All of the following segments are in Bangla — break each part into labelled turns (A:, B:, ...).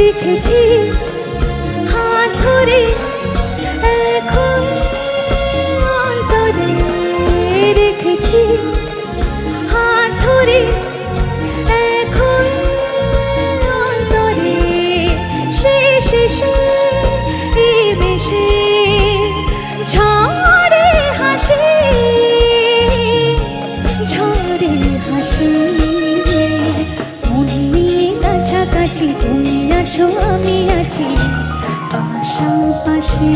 A: রেখেছি। হাত ধরে আছি তুমি আছো আমি আছি পাশাপাশি।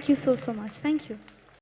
B: Thank you so, so much. Thank you.